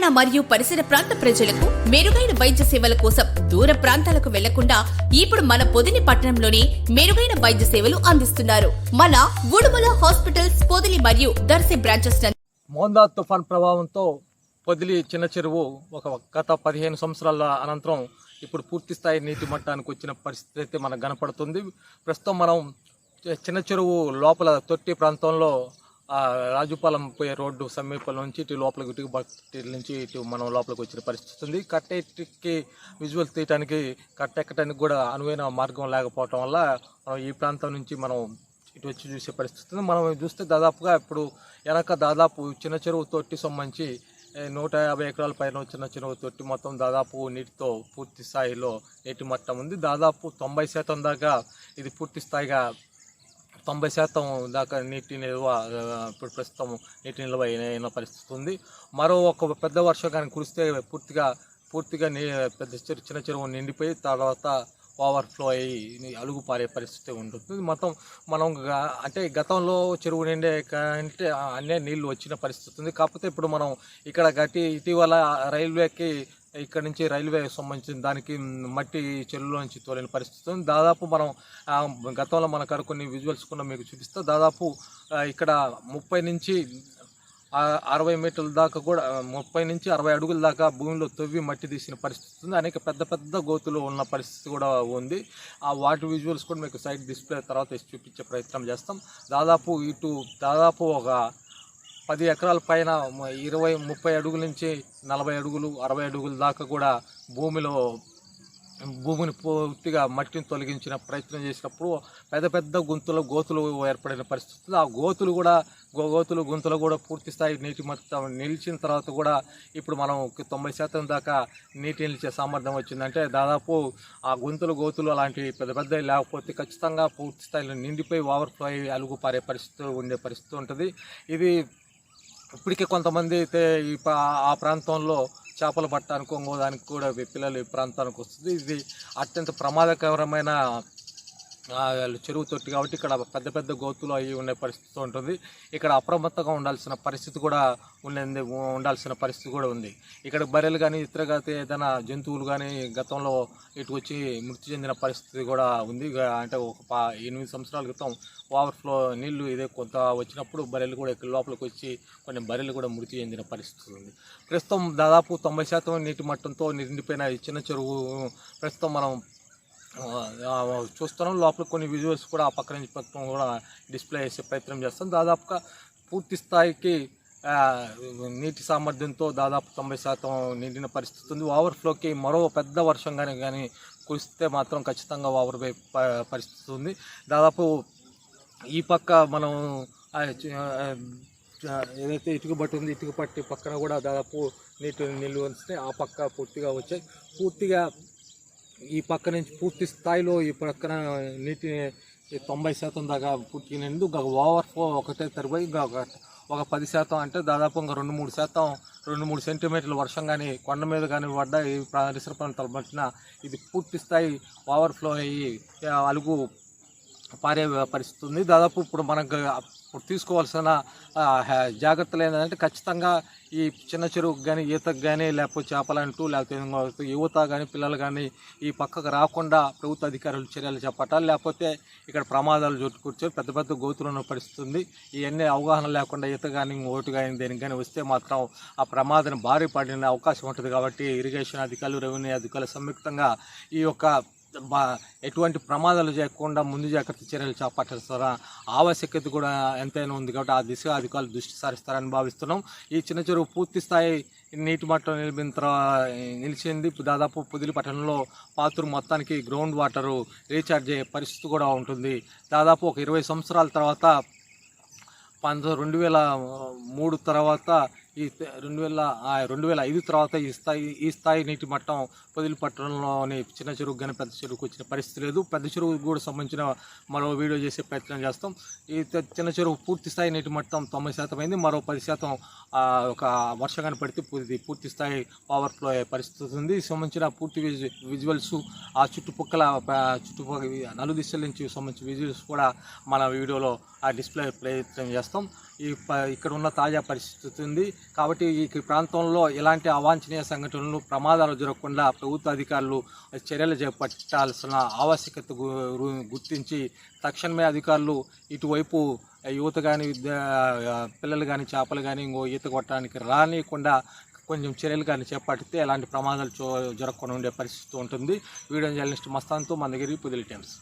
తెలంగాణ మరియు పరిసర ప్రాంత ప్రజలకు మెరుగైన వైద్య సేవల కోసం దూర ప్రాంతాలకు వెళ్ళకుండా ఇప్పుడు మన పొదిని పట్టణంలోనే మెరుగైన వైద్య సేవలు అందిస్తున్నారు. మన ఉడుమల హాస్పిటల్స్ పొదిలి మరియు దర్శి బ్రాంచెస్ మోందా తుఫాన్ ప్రభావంతో పొదిలి చిన్న చెరువు ఒక గత పదిహేను సంవత్సరాల అనంతరం ఇప్పుడు పూర్తి స్థాయి నీటి మట్టానికి వచ్చిన పరిస్థితి అయితే మనకు కనపడుతుంది. ప్రస్తుతం మనం చిన్న చెరువు లోపల తొట్టి ప్రాంతంలో రాజుపాలెం పోయే రోడ్డు సమీపం నుంచి ఇటు లోపలికి ఇటు బట్టి నుంచి ఇటు మనం లోపలికి వచ్చిన పరిస్థితి ఉంది కట్టెకి విజువల్ తీయటానికి కట్ట ఎక్కడానికి కూడా అనువైన మార్గం లేకపోవటం వల్ల మనం ఈ ప్రాంతం నుంచి మనం ఇటు వచ్చి చూసే పరిస్థితి ఉంది మనం చూస్తే దాదాపుగా ఇప్పుడు వెనక దాదాపు చిన్న చెరువు తొట్టి సంబంధించి నూట యాభై ఎకరాల పైన చిన్న చెరువు తొట్టి మొత్తం దాదాపు నీటితో పూర్తి స్థాయిలో నీటి మట్టం ఉంది. దాదాపు తొంభై శాతం దాకా ఇది పూర్తి స్థాయిగా తొంభై శాతం దాకా నీటి నిల్వ ఇప్పుడు ప్రస్తుతం నీటి నిల్వ అయిన పరిస్థితి ఉంది. మరో ఒక పెద్ద వర్షం కానీ కురిస్తే పూర్తిగా పూర్తిగా నీ పెద్ద చెరు చిన్న చెరువు నిండిపోయి తర్వాత ఓవర్ఫ్లో అయ్యి అలుగు పారే పరిస్థితి ఉంటుంది. మొత్తం మనం అంటే గతంలో చెరువు నిండే కంటే అన్నీ నీళ్ళు వచ్చిన పరిస్థితి ఉంది. కాకపోతే ఇప్పుడు మనం ఇక్కడ గట్టి ఇటీవల రైల్వేకి ఇక్కడ నుంచి రైల్వే సంబంధించిన దానికి మట్టి చెరువులో నుంచి తోలేని పరిస్థితి ఉంది. దాదాపు మనం గతంలో మన కాడ కొన్ని విజువల్స్ కూడా మీకు చూపిస్తే దాదాపు ఇక్కడ ముప్పై నుంచి అరవై మీటర్ల దాకా కూడా ముప్పై నుంచి అరవై అడుగుల దాకా భూమిలో తవ్వి మట్టి తీసిన పరిస్థితి ఉంది. అనేక పెద్ద పెద్ద గోతులు ఉన్న పరిస్థితి కూడా ఉంది. ఆ వాటి విజువల్స్ కూడా మీకు సైడ్ డిస్ప్లే తర్వాత చూపించే ప్రయత్నం చేస్తాం. దాదాపు ఇటు దాదాపు ఒక పది ఎకరాల పైన ఇరవై ముప్పై అడుగుల నుంచి నలభై అడుగులు అరవై అడుగుల దాకా కూడా భూమిలో భూమిని పూర్తిగా మట్టిని తొలగించిన ప్రయత్నం చేసినప్పుడు పెద్ద పెద్ద గుంతలు గోతులు ఏర్పడిన పరిస్థితులు. ఆ గోతులు కూడా గో- గోతులు గుంతలు కూడా పూర్తి స్థాయి నీటి మొత్తం నిలిచిన తర్వాత కూడా ఇప్పుడు మనం తొంభై శాతం దాకా నీటి నిలిచే సామర్థ్యం వచ్చిందంటే దాదాపు ఆ గుంతలు గోతులు అలాంటి పెద్ద పెద్ద లేకపోతే ఖచ్చితంగా పూర్తి స్థాయిలో నిండిపోయి ఓవర్ఫ్లో అయ్యి అలుగు పారే పరిస్థితి ఉండే పరిస్థితి ఉంటుంది. ఇది ఇప్పటికే కొంతమంది అయితే ఈ ఆ ప్రాంతంలో చేపలు పట్టడానికి ఇంకోదానికి కూడా పిల్లలు ఈ ప్రాంతానికి వస్తుంది. ఇది అత్యంత ప్రమాదకరమైన చెరువు తొట్టి కాబట్టి ఇక్కడ పెద్ద పెద్ద గోతులు అవి ఉండే పరిస్థితి ఉంటుంది. ఇక్కడ అప్రమత్తంగా ఉండాల్సిన పరిస్థితి కూడా ఉండేది ఉండాల్సిన పరిస్థితి కూడా ఉంది. ఇక్కడ బర్రెలు కానీ ఇతరగా ఏదైనా జంతువులు కానీ గతంలో ఇటు వచ్చి మృతి చెందిన పరిస్థితి కూడా ఉంది. అంటే ఒక పా ఎనిమిది సంవత్సరాల క్రితం ఓవర్ఫ్లో నీళ్ళు ఇదే కొంత వచ్చినప్పుడు బర్రెలు కూడా ఇక్కడ లోపలికి వచ్చి కొన్ని బర్రెలు కూడా మృతి చెందిన పరిస్థితి ఉంది. ప్రస్తుతం దాదాపు తొంభై శాతం నీటి మట్టంతో నిండిపోయిన చిన్న చెరువు. ప్రస్తుతం మనం చూస్తున్నాం. లోపల కొన్ని విజువల్స్ కూడా ఆ పక్క నుంచి పక్కన కూడా డిస్ప్లే చేసే ప్రయత్నం చేస్తాం. దాదాపుగా పూర్తి స్థాయికి నీటి సామర్థ్యంతో దాదాపు తొంభై శాతం నిండిన పరిస్థితి ఉంది. ఓవర్ఫ్లోకి మరో పెద్ద వర్షం కానీ కానీ కురిస్తే మాత్రం ఖచ్చితంగా ఓవర్ పరిస్థితి ఉంది. దాదాపు ఈ పక్క మనం ఏదైతే ఇటుక పట్టు ఉంది ఇటుక పట్టి పక్కన కూడా దాదాపు నీటి నిల్వ వస్తే ఆ పక్క పూర్తిగా వచ్చాయి. పూర్తిగా ఈ పక్క నుంచి పూర్తి స్థాయిలో ఈ పక్కన నీటి తొంభై శాతం దాకా పుట్టినందు నిండు ఓవర్ఫ్లో ఒకటే తరిపోయి ఒక ఒక పది శాతం అంటే దాదాపు ఇంకా రెండు మూడు శాతం రెండు మూడు సెంటీమీటర్ల వర్షం కానీ కొండ మీద కానీ పడ్డ ఈ పరిసర ప్రాంతాలు పట్టిన ఇది పూర్తి స్థాయి ఓవర్ఫ్లో అయ్యి అలుగు పారే పరిస్థితి ఉంది దాదాపు ఇప్పుడు మనకు ఇప్పుడు తీసుకోవాల్సిన జాగ్రత్తలు ఏంటంటే ఖచ్చితంగా ఈ చిన్న చెరువుకు కానీ ఈతకు కానీ లేకపోతే చేపలంటూ లేకపోతే యువత కానీ పిల్లలు కానీ ఈ పక్కకు రాకుండా ప్రభుత్వ అధికారులు చర్యలు చేపట్టాలి. లేకపోతే ఇక్కడ ప్రమాదాలు చుట్టుకూర్చొని పెద్ద పెద్ద గోతులు ఉన్న పరిస్థితి ఉంది ఇవన్నీ అవగాహన లేకుండా ఈత కానీ ఓటు కానీ దేనికి కానీ వస్తే మాత్రం ఆ ప్రమాదం భారీ పడిన అవకాశం ఉంటుంది. కాబట్టి ఇరిగేషన్ అధికారులు రెవెన్యూ అధికారులు సంయుక్తంగా ఈ యొక్క ఎటువంటి ప్రమాదాలు చేయకుండా ముందు జాగ్రత్త చర్యలు చేపట్టాల్సిన ఆవశ్యకత కూడా ఎంతైనా ఉంది కాబట్టి ఆ దిశగా అధికారులు దృష్టి సారిస్తారని భావిస్తున్నాం. ఈ చిన్న చెరువు పూర్తి స్థాయి నీటి మట్టం నిలిపిన నిలిచింది. దాదాపు పుదిలి పట్టణంలో పాత్ర మొత్తానికి గ్రౌండ్ వాటరు రీఛార్జ్ అయ్యే పరిస్థితి కూడా ఉంటుంది. దాదాపు ఒక ఇరవై సంవత్సరాల తర్వాత పంతొమ్మిది రెండు వేల మూడు తర్వాత ఈ రెండు వేల రెండు వేల ఐదు తర్వాత ఈ స్థాయి ఈ స్థాయి నీటి మట్టం పొదిలి పట్టణంలోని చిన్న చెరువు కానీ పెద్ద చెరువుకు వచ్చిన పరిస్థితి లేదు. పెద్ద చెరువు కూడా సంబంధించిన మరో వీడియో చేసే ప్రయత్నం చేస్తాం. ఈ చిన్న చెరువు పూర్తి స్థాయి నీటి మట్టం తొంభై శాతం అయింది. మరో పది శాతం ఒక ఒక కానీ పడితే పూర్తి పూర్తి స్థాయి పవర్ ఫ్లో అయ్యే పరిస్థితి ఉంది. సంబంధించిన పూర్తి విజు విజువల్స్ ఆ చుట్టుపక్కల చుట్టుపక్కల నలు దిశల నుంచి సంబంధించిన విజువల్స్ కూడా మన వీడియోలో ఆ డిస్ప్లే ప్రయత్నం చేస్తాం. ఈ ప ఇక్కడ ఉన్న తాజా పరిస్థితి ఉంది. కాబట్టి ఈ ప్రాంతంలో ఇలాంటి అవాంఛనీయ సంఘటనలు ప్రమాదాలు జరగకుండా ప్రభుత్వ అధికారులు చర్యలు చేపట్టాల్సిన ఆవశ్యకత గుర్తించి తక్షణమే అధికారులు ఇటువైపు యువత కానీ విద్యా పిల్లలు కానీ చేపలు కానీ ఇంకో ఈత కొట్టడానికి రానియకుండా కొంచెం చర్యలు కానీ చేపడితే ఎలాంటి ప్రమాదాలు జరగకుండా ఉండే పరిస్థితి ఉంటుంది. వీడియో జర్నలిస్ట్ మస్తాన్తో మందగిరి పుదిలి టైమ్స్.